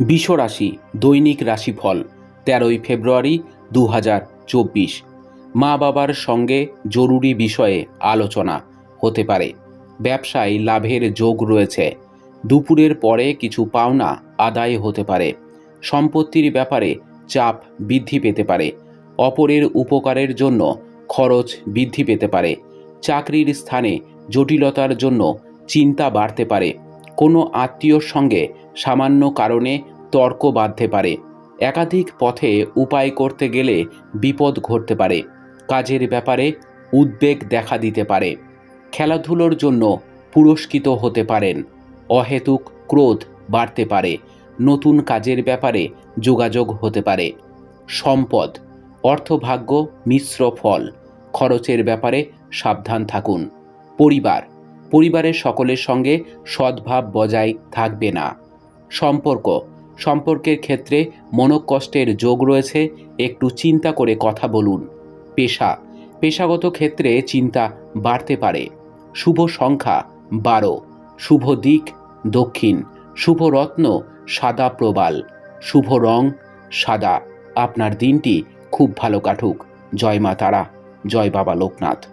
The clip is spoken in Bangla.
বিষ রাশি দৈনিক রাশিফল, তেরোই ফেব্রুয়ারি দু চব্বিশ। মা বাবার সঙ্গে জরুরি বিষয়ে আলোচনা হতে পারে। ব্যবসায় লাভের যোগ রয়েছে। দুপুরের পরে কিছু পাওনা আদায় হতে পারে। সম্পত্তির ব্যাপারে চাপ বৃদ্ধি পেতে পারে। অপরের উপকারের জন্য খরচ বৃদ্ধি পেতে পারে। চাকরির স্থানে জটিলতার জন্য চিন্তা বাড়তে পারে। কোনো আত্মীয়র সঙ্গে সামান্য কারণে তর্ক বাঁধতে পারে। একাধিক পথে উপায় করতে গেলে বিপদ ঘটতে পারে। কাজের ব্যাপারে উদ্বেগ দেখা দিতে পারে। খেলাধুলোর জন্য পুরস্কৃত হতে পারেন। অহেতুক ক্রোধ বাড়তে পারে। নতুন কাজের ব্যাপারে যোগাযোগ হতে পারে। সম্পদ, অর্থভাগ্য, মিশ্র ফল, খরচের ব্যাপারে সাবধান থাকুন। পরিবার পরিবারের সকলের সঙ্গে সদ্ভাব বজায় থাকবে না। সম্পর্ক। সম্পর্কের ক্ষেত্রে মনোকষ্টের যোগ রয়েছে, একটু চিন্তা করে কথা বলুন। পেশা। পেশাগত ক্ষেত্রে চিন্তা বাড়তে পারে। শুভ সংখ্যা বারো। শুভ দিক দক্ষিণ। শুভ রত্ন সাদা প্রবাল। শুভ রং সাদা। আপনার দিনটি খুব ভালো কাটুক। জয় মা তারা। জয় বাবা লোকনাথ।